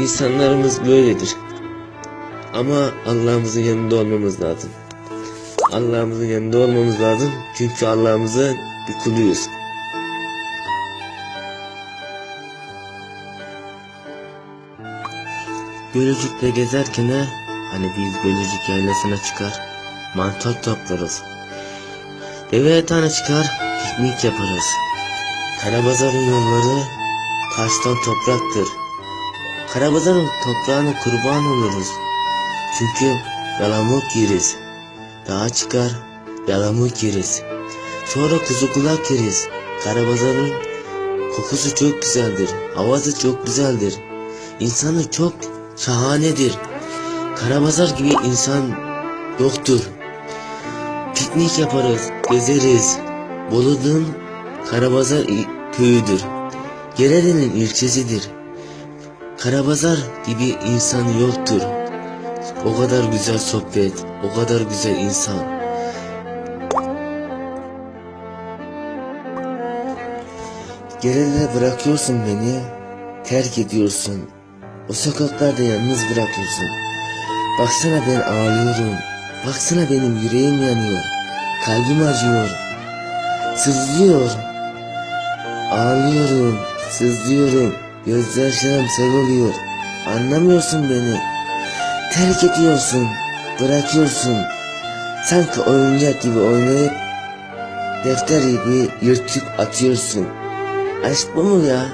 İnsanlarımız böyledir. Ama Allah'ımızın yanında olmamız lazım. Allah'ımızın yanında olmamız lazım. Çünkü Allah'ımızın bir kuluyuz. Gölcük'te gezerken hani biz Gölcük yaylasına çıkar, mantar toplarız. Deve yatağına çıkar, piknik yaparız. Karabazar'ın yolları taştan topraktır. Karabazar'ın toprağına kurban oluruz. Çünkü yalamuk yeriz. Dağa çıkar, yalamuk yeriz. Sonra kuzu kulak yeriz. Karabazar'ın kokusu çok güzeldir. Havası çok güzeldir. İnsanı çok şahanedir. Karabazar gibi insan yoktur. Piknik yaparız, gezeriz. Bolu'nun Karabazar köyüdür. Gerede'nin ilçesidir. Karabazar gibi insan yoktur. O kadar güzel sohbet, o kadar güzel insan. Gerede'de bırakıyorsun beni, terk ediyorsun. O sokaklarda yalnız bırakıyorsun. Baksana ben ağlıyorum. Baksana benim yüreğim yanıyor. Kalbim acıyor. Sızlıyor. Ağlıyorum. Sızlıyorum. Gözyaşlarım sel oluyor. Anlamıyorsun beni. Terk ediyorsun. Bırakıyorsun. Sanki oyuncak gibi oynayıp defter gibi yırtıp atıyorsun. Aşk bu mu ya?